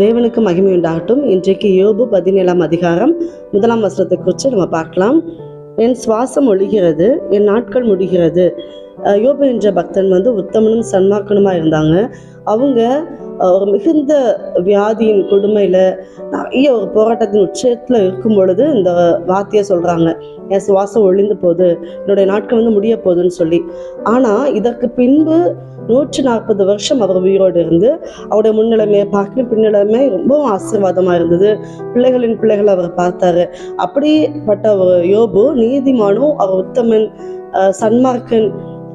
தேவனுக்கு மகிமை உண்டாகட்டும். இன்றைக்கு யோபு பதினேழாம் அதிகாரம் முதலாம் வசனத்தை குறித்து நம்ம பார்க்கலாம். என் சுவாசம் ஒழிகிறது என் நாட்கள் முடிகிறது. யோபு என்ற பக்தன் வந்து உத்தமனும் சன்மார்க்கனுமா இருந்தாங்க. அவங்க ஒரு மிகுந்த வியாதியின் கொடுமையில நிறைய ஒரு போராட்டத்தின் உச்சத்தில் இருக்கும் பொழுது இந்த வார்த்தையை சொல்றாங்க. என் சுவாசம் ஒழிந்து போகுது என்னுடைய நாட்கள் வந்து முடிய போகுதுன்னு சொல்லி. ஆனா இதற்கு பின்பு நூற்றி நாற்பது வருஷம் அவர் உயிரோடு இருந்து அவருடைய முன்னிலைமையை பார்க்கணும் பின்னிலைமை ரொம்பவும் ஆசீர்வாதமாக இருந்தது. பிள்ளைகளின் பிள்ளைகளை அவர் பார்த்தாரு. அப்படிப்பட்ட ஒரு யோபு நீதிமானும் அவர் உத்தமன் சன்மார்க்கன்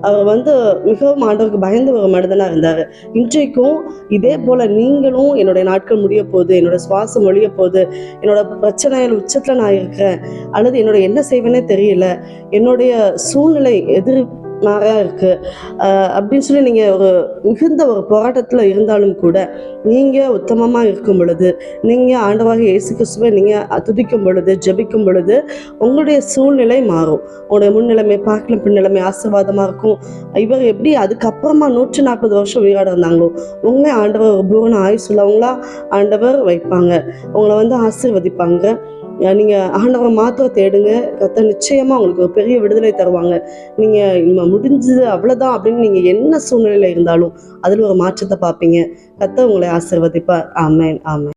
அவர் வந்து மிகவும் ஆண்டவருக்கு பயந்த ஒரு மனிதனாக இருந்தார். இன்றைக்கும் இதே போல நீங்களும் என்னுடைய நாட்கள் முடிய போகுது என்னோட சுவாசம் ஒழிய போகுது என்னோட பிரச்சனைகள் உச்சத்தில் நான் இருக்கிறேன் அல்லது என்னோட என்ன செய்வேனே தெரியல என்னுடைய சூழ்நிலை எதிர் மாறாக இருக்குது அப்படின்னு சொல்லி நீங்கள் ஒரு மிகுந்த ஒரு போராட்டத்தில் இருந்தாலும் கூட நீங்கள் உத்தமமாக இருக்கும் பொழுது நீங்கள் ஆண்டவாக இயேசு கிறிஸ்துவை நீங்கள் துதிக்கும் பொழுது ஜபிக்கும் பொழுது உங்களுடைய சூழ்நிலை மாறும். உங்களுடைய முன்னிலைமை பார்க்கல பின்னிலைமை ஆசீர்வாதமாக இருக்கும். இவர் எப்படி அதுக்கப்புறமா நூற்றி நாற்பது வருஷம் உயிரோட இருந்தாங்களோ உங்களே ஆண்டவர் ஒரு பூரண ஆயுசுள்ளவங்களா ஆண்டவர் வைப்பாங்க. உங்களை வந்து ஆசீர்வதிப்பாங்க. நீங்கள் ஆண்டவரை மாத்திர தேடுங்க. கத்த நிச்சயமாக உங்களுக்கு ஒரு பெரிய விடுதலை தருவாங்க. நீங்கள் இனிமே முடிஞ்சது அவ்வளோதான் அப்படின்னு நீங்கள் என்ன சூழ்நிலையில் இருந்தாலும் அதில் ஒரு மாற்றத்தை பார்ப்பீங்க. கத்த உங்களை ஆசீர்வதிப்பார். ஆமேன் ஆமேன்.